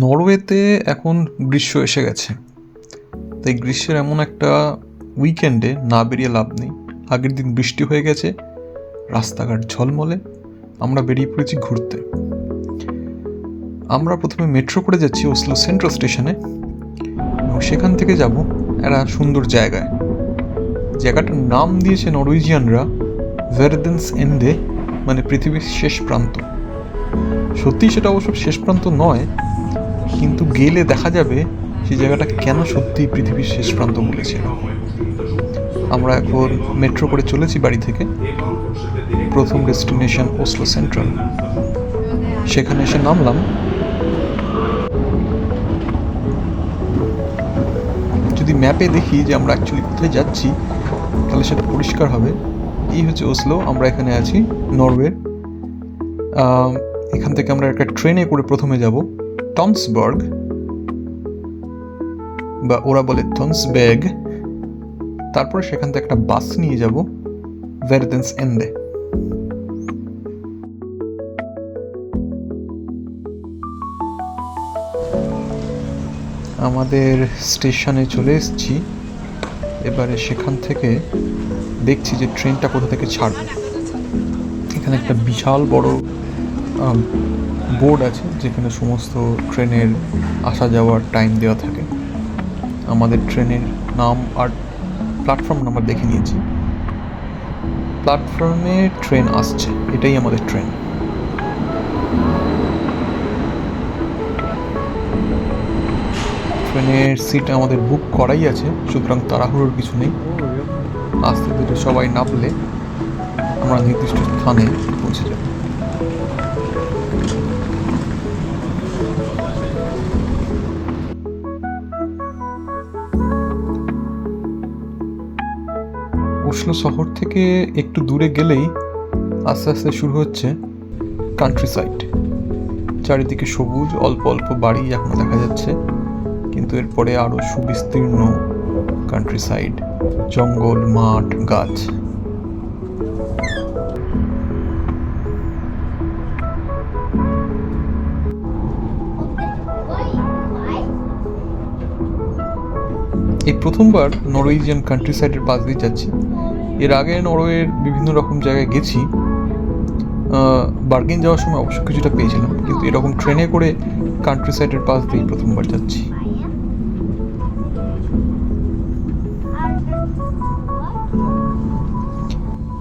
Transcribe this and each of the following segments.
নরওয়েতে এখন গ্রীষ্ম এসে গেছে। তাই গ্রীষ্মের এমন একটা উইকেন্ডে না বেরিয়ে লাভ নেই। আগের দিন বৃষ্টি হয়ে গেছে, রাস্তাঘাট ঝলমলে, আমরা বেরিয়ে পড়েছি ঘুরতে। আমরা প্রথমে মেট্রো করে যাচ্ছি ওসলো সেন্ট্রাল স্টেশনে এবং সেখান থেকে যাব একটা সুন্দর জায়গায়। জায়গাটার নাম দিয়েছে নরওয়েজিয়ানরা ভেরদেন্স এন্ডে মানে পৃথিবীর শেষ প্রান্ত। সত্যি সেটা অবশ্য শেষ প্রান্ত নয় কিন্তু গেলে দেখা যাবে সেই জায়গাটা কেন সত্যি পৃথিবীর শেষ প্রান্ত বলেছে আমরা এখন মেট্রো করে চলেছি বাড়ি থেকে। প্রথম ডেস্টিনেশন ওসলো সেন্ট্রাল সেখানে এসে নামলাম। যদি ম্যাপে দেখি যে আমরা অ্যাকচুয়ালি কোথায় যাচ্ছি, তাহলে সেটা পরিষ্কার হবে। এই হচ্ছে ওসলো আমরা এখানে আছি নরওয়ে এখান থেকে আমরা একটা ট্রেনে করে প্রথমে যাব। টমসবার্গ বা ওরা বলে থন্সবেগ তারপরে সেখান থেকে একটা বাস নিয়ে যাব ভেরদেন্স এন্ডে আমাদের স্টেশনে চলে এসেছি। এবারে সেখান থেকে দেখছি যে ট্রেনটা কোথা থেকে ছাড়বে। এখানে একটা বিশাল বড় বোর্ড আছে যেখানে সমস্ত ট্রেনের আসা যাওয়ার টাইম দেওয়া থাকে। আমাদের ট্রেনের নাম আর প্ল্যাটফর্ম নাম্বার দেখে নিয়েছি। প্ল্যাটফর্মে ট্রেন আসছে, এটাই আমাদের ট্রেন। ট্রেনের সিট আমাদের বুক করাই আছে, সুতরাং তাড়াহুড়োর কিছু নেই। আস্তে ধীরে সবাই নামলে আমরা নির্দিষ্ট স্থানে পৌঁছে যাব। ওসলো শহর থেকে একটু দূরে গেলেই আস্তে আস্তে শুরু হচ্ছে কান্ট্রি সাইড চারিদিকে সবুজ, অল্প অল্প বাড়ি এখনও দেখা যাচ্ছে, কিন্তু এরপরে আরও সুবিস্তীর্ণ কান্ট্রি সাইড জঙ্গল, মাঠ, গাছ। এই প্রথমবার নরওয়েজিয়ান কান্ট্রি সাইডের পাশ দিয়ে যাচ্ছি। এর আগে নরওয়ের বিভিন্ন রকম জায়গায় গেছি বার্গেন যাওয়ার সময় অবশ্য কিছুটা পেয়েছিলাম, কিন্তু এরকম ট্রেনে করে কান্ট্রি সাইডের পাশ দিয়েই প্রথমবার যাচ্ছি।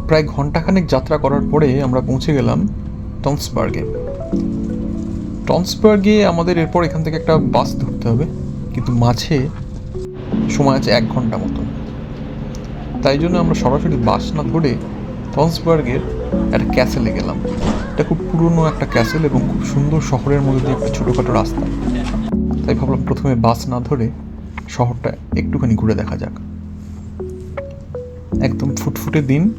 প্রায় ঘন্টাখানেক যাত্রা করার পরে আমরা পৌঁছে গেলাম টনসবার্গে। টনসবার্গে আমাদের এরপর এখান থেকে একটা বাস ধরতে হবে, কিন্তু মাঝে সময় আছে এক ঘণ্টা মতো তাই জন্য আমরা সরাসরি বাস না ধরে টনসবার্গের একটা ক্যাসেলে গেলাম। এটা খুব পুরনো একটা ক্যাসেল এবং খুব সুন্দর শহরের মধ্যে দিয়ে একটা ছোটোখাটো রাস্তা। তাই ভাবলাম প্রথমে বাস না ধরে শহরটা একটুখানি ঘুরে দেখা যাক। একদম ফুটফুটে দিন।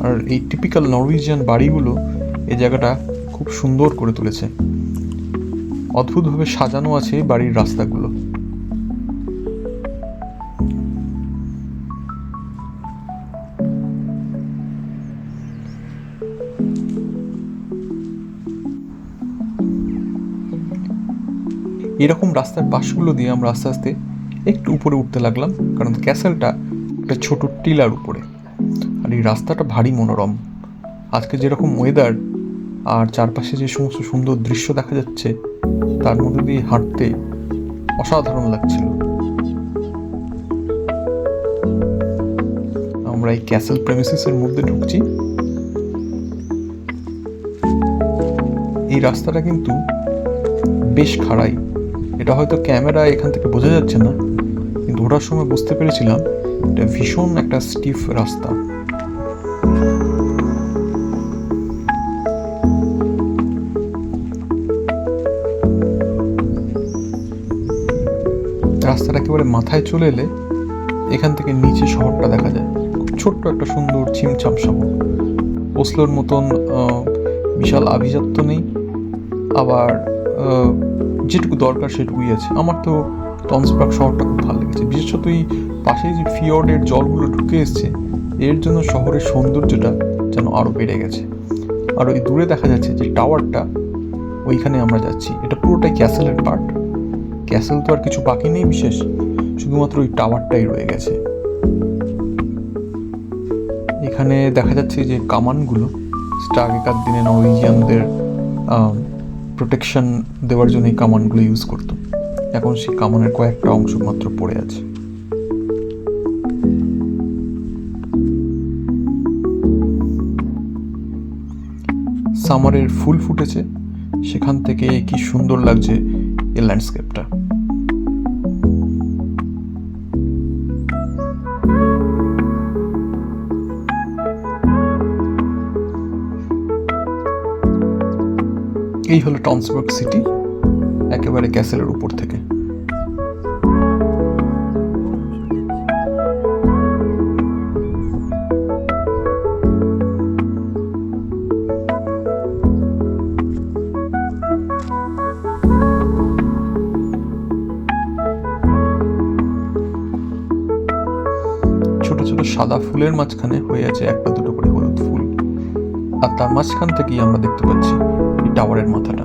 আর এই টিপিক্যাল নরওয়েজিয়ান বাড়িগুলো এই জায়গাটা খুব সুন্দর করে তুলেছে। অদ্ভুতভাবে সাজানো আছে বাড়ির রাস্তাগুলো। এরকম রাস্তার পাশগুলো দিয়ে আমরা আস্তে আস্তে একটু উপরে উঠতে লাগলাম, কারণ ক্যাসেলটা একটা ছোট টিলার উপরে। আর এই রাস্তাটা ভারী মনোরম। আজকে যেরকম ওয়েদার আর চারপাশে যে সমস্ত সুন্দর দৃশ্য দেখা যাচ্ছে, তার মধ্যে দিয়ে হাঁটতে অসাধারণ লাগছিল। আমরা এই ক্যাসেল প্রেমিসিসের মধ্যে ঢুকছি। এই রাস্তাটা কিন্তু বেশ খাড়াই। এটা হয়তো ক্যামেরা এখান থেকে বোঝা যাচ্ছে না, কিন্তু ওঠার সময় বুঝতে পেরেছিলাম এটা ভীষণ একটা স্টিফ রাস্তা। রাস্তাটা একেবারে মাথায় চলে এলে এখান থেকে নিচে শহরটা দেখা যায়। খুব ছোট্ট একটা সুন্দর ছিমছাম শহর। ওসলোর মতন বিশাল আভিজাত্য নেই। আবার যেটুকু দরকার সেটুকুই আছে। আমার তো টনসবার্গ শহরটা খুব ভালো লেগেছে। বিশেষত এই পাশে যে ফিয়র্ডের জলগুলো ঢুকে এসছে, এর জন্য শহরের সৌন্দর্যটা যেন আরও বেড়ে গেছে। আর ওই দূরে দেখা যাচ্ছে যে টাওয়ারটা, ওইখানে আমরা যাচ্ছি। এটা পুরোটাই ক্যাসেলের পার্ট। ক্যাসেল তো আর কিছু বাকি নেই বিশেষ, শুধুমাত্র ওই টাওয়ারটাই রয়ে গেছে। এখানে দেখা যাচ্ছে যে কামানগুলো সেটা আগেকার দিনে নরওয়েজিয়ানদের প্রোটেকশন দেওয়ার জন্য এই কামানগুলো ইউজ করত। এখন সেই কামানের কয়েকটা অংশ মাত্র পড়ে আছে। সামারের ফুল ফুটেছে সেখান থেকে কি সুন্দর লাগছে এই ল্যান্ডস্কেপটা এই হলো টমসবার্গ সিটি, একেবারে ক্যাসেলের উপর থেকে। ছোট ছোট সাদা ফুলের মাঝখানে হয়ে আছে একটা দুটো করে হলুদ ফুল। আর তার মাঝখান থেকেই আমরা দেখতে পাচ্ছি টাওয়ারের মাথাটা।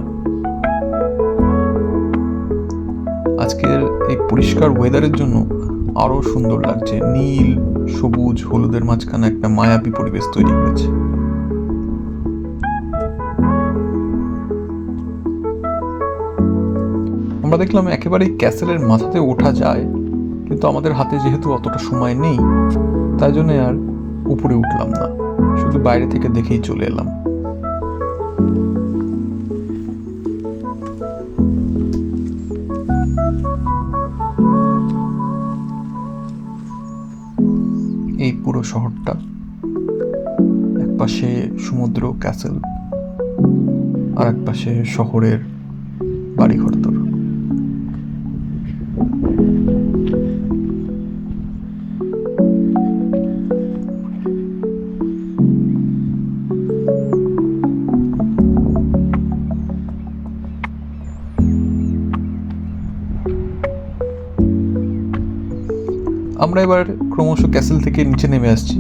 আজকের এই পরিষ্কার ওয়েদারের জন্য আরও সুন্দর লাগছে। নীল, সবুজ, হলুদের মাঝখানে একটা মায়াবী পরিবেশ তৈরি করেছে আমরা দেখলাম একেবারেই ক্যাসেলের মাথাতে ওঠা যায়, কিন্তু আমাদের হাতে যেহেতু অতটা সময় নেই, তাই জন্য আর উপরে উঠলাম না। শুধু বাইরে থেকে দেখেই চলে এলাম। পুরো শহরটা। একপাশে সমুদ্র ক্যাসেল আর এক পাশে শহরের আমরা এবার ক্রমশ ক্যাসেল থেকে নিচে নেমে আসছি।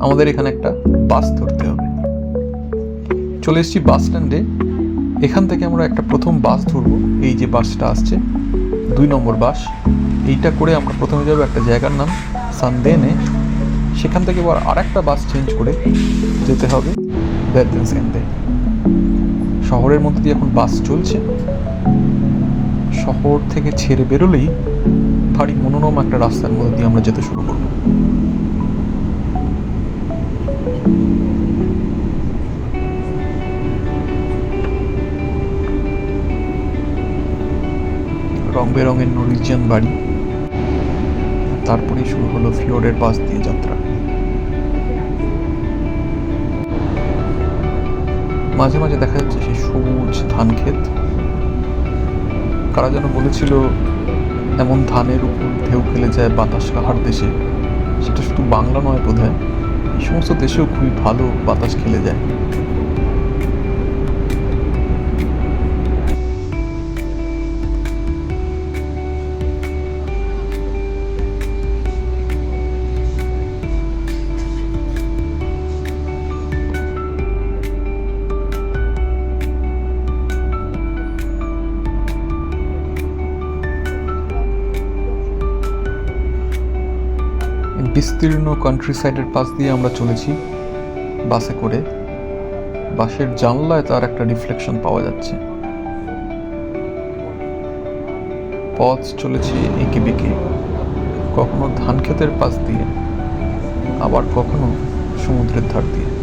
আমাদের এখানে একটা বাস ধরতে হবে। চলে এসেছি বাস স্ট্যান্ডে। এখান থেকে আমরা একটা প্রথম বাস ধরবো। এই যে বাসটা আসছে, দুই নম্বর বাস। এইটা করে আমরা প্রথমে যাব একটা জায়গার নাম সানদেনে। সেখান থেকে আবার আর একটা বাস চেঞ্জ করে যেতে হবে বেরদেনসেন্দে শহরের মধ্যে দিয়ে এখন বাস চলছে। শহর থেকে ছেড়ে বেরোলেই ভারী মনোরম একটা রাস্তার মধ্যে দিয়ে আমরা যেতে শুরু করব। রং বেরঙের নরিজিয়ান বাড়ি। তারপরেই শুরু হলো ফিওরের পাশ দিয়ে যাত্রা। মাঝে মাঝে দেখা যাচ্ছে সেই সবুজ ধান ক্ষেত কারা যেন বলেছিল এমন ধানের উপর ঢেউ খেলে যায় বাতাস কাহার দেশে? সেটা শুধু বাংলা নয় বোধ হয় এই সমস্ত দেশেও খুবই ভালো বাতাস খেলে যায়। বিস্তীর্ণ কান্ট্রি সাইডের পাশ দিয়ে আমরা চলেছি বাসে করে। বাসের জানলায় তার একটা রিফ্লেকশন পাওয়া যাচ্ছে। পথ চলেছে এঁকে বেঁকে কখনো ধান ক্ষেতের পাশ দিয়ে, আবার কখনো সমুদ্রের ধার দিয়ে।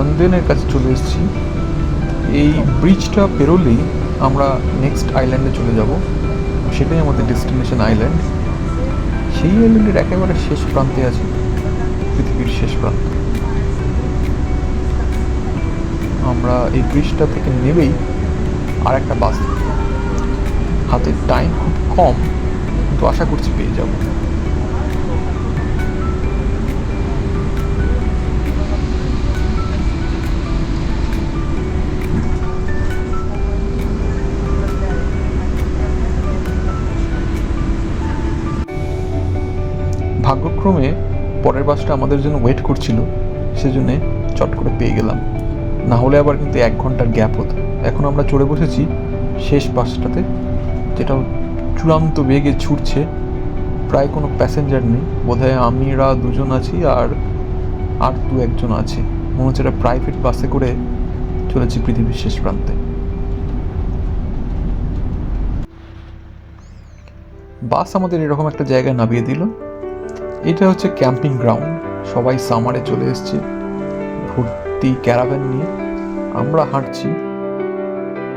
সন্দেনের কাছে চলে এসেছি। এই ব্রিজটা পেরোলেই আমরা নেক্সট আইল্যান্ডে চলে যাব। সেটাই আমাদের ডেস্টিনেশন আইল্যান্ড সেই আইল্যান্ডের একেবারে শেষ প্রান্তে আছে পৃথিবীর শেষ প্রান্ত। আমরা এই ব্রিজটা থেকে নেবেই আর একটা বাস। হাতে টাইম খুব কম, কিন্তু আশা করছি পেয়ে যাব। ভাগ্যক্রমে পরের বাসটা আমাদের জন্য ওয়েট করছিল, সেজন্যে চট করে পেয়ে গেলাম। না হলে আবার কিন্তু এক ঘণ্টার গ্যাপ হতো। এখন আমরা চড়ে বসেছি শেষ বাসটাতে, যেটা চূড়ান্ত বেগে ছুটছে। প্রায় কোনো প্যাসেঞ্জার নেই। বোধহয় আমিরা দুজন আছি আর আর দু একজন আছে। মনে হচ্ছে একটা প্রাইভেট বাসে করে চলেছি পৃথিবীর শেষ প্রান্তে। বাস আমাদের এরকম একটা জায়গায় নামিয়ে দিল। এটা হচ্ছে ক্যাম্পিং গ্রাউন্ড। সবাই সামারে চলে এসছে। ভর্তি ক্যারাভ্যান নিয়ে আমরা হাঁটছি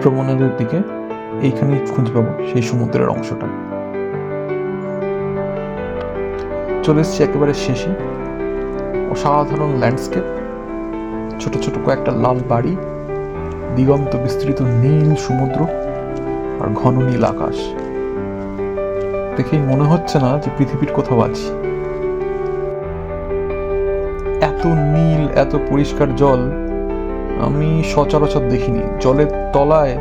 প্রমোনাদের দিকে। এইখানেই খুঁজে পাবো সেই সমুদ্রের অংশটা। চলে এসছি একেবারে শেষে। অসাধারণ ল্যান্ডস্কেপ। ছোট ছোট কয়েকটা লাল বাড়ি। দিগন্ত বিস্তৃত নীল সমুদ্র আর ঘন নীল আকাশ। দেখেই মনে হচ্ছে না যে পৃথিবীর কোথাও আছি। এত নীল, এত পরিষ্কার জল, আমি সচরাচর দেখিনি। জলের তলায়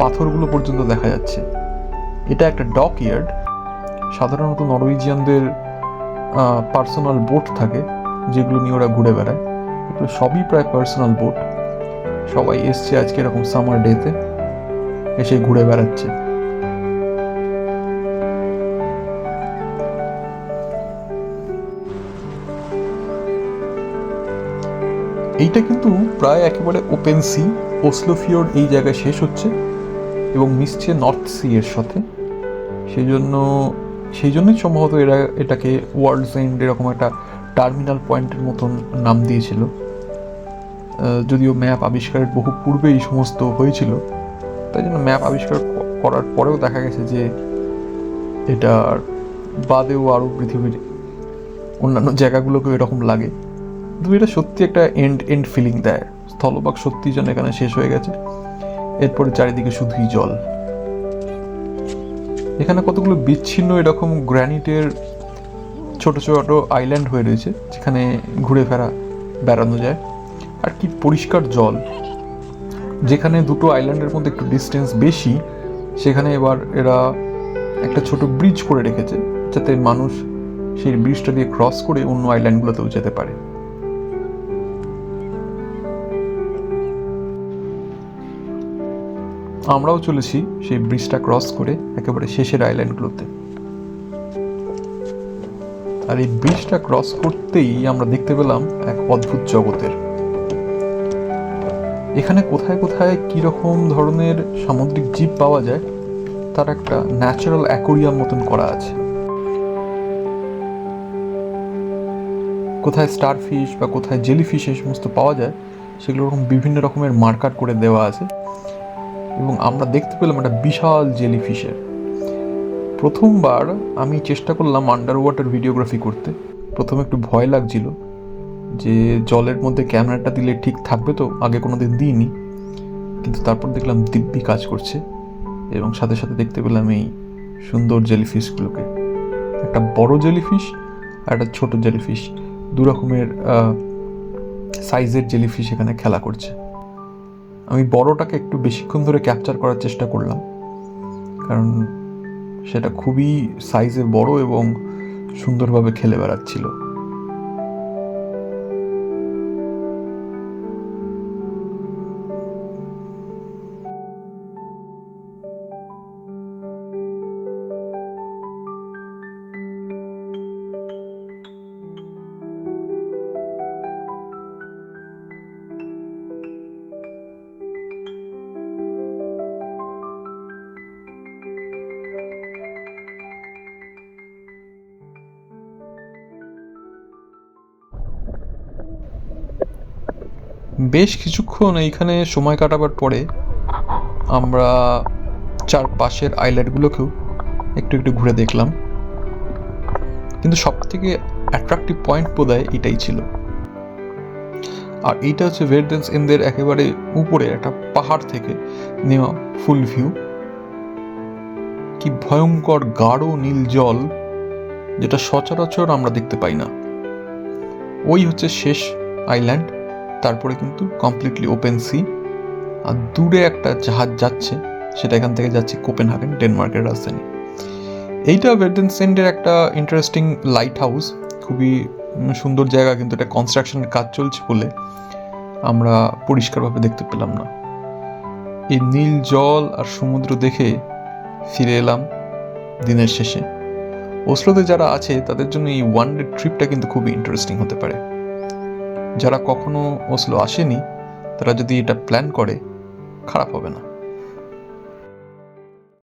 পাথরগুলো পর্যন্ত দেখা যাচ্ছে। এটা একটা ডক ইয়ার্ড সাধারণত নরওয়েজিয়ানদের পার্সোনাল বোট থাকে, যেগুলো নিয়ে ওরা ঘুরে বেড়ায়। এগুলো সবই প্রায় পার্সোনাল বোট সবাই এসছে আজকে এরকম সামার ডেতে এসে ঘুরে বেড়াচ্ছে। এইটা কিন্তু প্রায় একেবারে ওপেন সি ওসলোফিওর এই জায়গায় শেষ হচ্ছে এবং মিশছে নর্থ সি এর সাথে। সেই জন্য, সেই জন্যই সম্ভবত এরা এটাকে ওয়ার্ল্ডস এন্ড এরকম একটা টার্মিনাল পয়েন্টের মতন নাম দিয়েছিল। যদিও ম্যাপ আবিষ্কারের বহু পূর্বে এই সমস্ত হয়েছিল, তাই জন্য ম্যাপ আবিষ্কার করার পরেও দেখা গেছে যে এটার বাদেও আরও পৃথিবীর অন্যান্য জায়গাগুলোকেও এরকম লাগে। এটা সত্যি একটা এন্ড এন্ড ফিলিং দেয়। স্থলভাগ সত্যি যেন এখানে শেষ হয়ে গেছে। এরপরে চারিদিকে শুধুই জল। এখানে কতগুলো বিচ্ছিন্ন এরকম গ্র্যানিটের ছোট ছোট আইল্যান্ড হয়ে রয়েছে, যেখানে ঘুরে ফেরা, বেড়ানো যায়। আর কি পরিষ্কার জল। যেখানে দুটো আইল্যান্ডের মধ্যে একটু ডিস্টেন্স বেশি, সেখানে এবার এরা একটা ছোট ব্রিজ করে রেখেছে, যাতে মানুষ সেই ব্রিজটা দিয়ে ক্রস করে অন্য আইল্যান্ডগুলোতেও যেতে পারে। আমরাও চলেছি সেই ব্রিজটা ক্রস করে একেবারে শেষের আইল্যান্ডগুলোতে আর এই ব্রিজটা ক্রস করতেই আমরা দেখতে পেলাম এক অদ্ভুত জগতের। এখানে কোথায় কোথায় কি রকম ধরনের সামুদ্রিক জীব পাওয়া যায়, তার একটা ন্যাচারাল অ্যাকোরিয়াম মতন করা আছে। কোথায় স্টার ফিশ বা কোথায় জেলি ফিশ এই সমস্ত পাওয়া যায়, সেগুলো রকম বিভিন্ন রকমের মার্কার করে দেওয়া আছে। এবং আমরা দেখতে পেলাম একটা বিশাল জেলি ফিশের প্রথমবার আমি চেষ্টা করলাম আন্ডার ওয়াটার ভিডিওগ্রাফি করতে। প্রথমে একটু ভয় লাগছিল যে জলের মধ্যে ক্যামেরাটা দিলে ঠিক থাকবে তো, আগে কোনো দিন দিইনি। কিন্তু তারপর দেখলাম দিব্যি কাজ করছে এবং সাথে সাথে দেখতে পেলাম এই সুন্দর জেলিফিশগুলোকে। একটা বড় জেলিফিশ আর একটা ছোট জেলিফিশ। দু রকমের সাইজের জেলিফিশ এখানে খেলা করছে। আমি বড়টাকে একটু বেশিক্ষণ ধরে ক্যাপচার করার চেষ্টা করলাম। কারণ সেটা খুবই সাইজে বড় এবং সুন্দরভাবে খেলে বেড়াচ্ছিল। বেশ কিছুক্ষণ এইখানে সময় কাটাবার পরে আমরা চারপাশের আইল্যান্ডগুলোকেও একটু একটু ঘুরে দেখলাম। কিন্তু সব থেকে অ্যাট্রাকটিভ পয়েন্ট বোধহয় এটাই ছিল। আর এইটা হচ্ছে ভেরডেন্স এনদের একেবারে উপরে, একটা পাহাড় থেকে নেওয়া ফুল ভিউ কি ভয়ঙ্কর গাঢ় নীল জল, যেটা সচরাচর আমরা দেখতে পাই না। ওই হচ্ছে শেষ আইল্যান্ড তারপরে কিন্তু কমপ্লিটলি ওপেন সি আর দূরে একটা জাহাজ যাচ্ছে, সেটা এখান থেকে যাচ্ছে কোপেন কোপেনহাগেন, ডেনমার্কের রাজধানী। এইটা ভেরডেনসেন্ডের একটা ইন্টারেস্টিং লাইট হাউস খুবই সুন্দর জায়গা, কিন্তু এটা কনস্ট্রাকশনের কাজ চলছে বলে আমরা পরিষ্কারভাবে দেখতে পেলাম না। এই নীল জল আর সমুদ্র দেখে ফিরে এলাম দিনের শেষে। ওসলোতে যারা আছে, তাদের জন্য এই ওয়ান ডে ট্রিপটা কিন্তু খুবই ইন্টারেস্টিং হতে পারে। যারা কখনো ওসলো আসেনি তারা যদি এটা প্ল্যান করে খারাপ হবে না।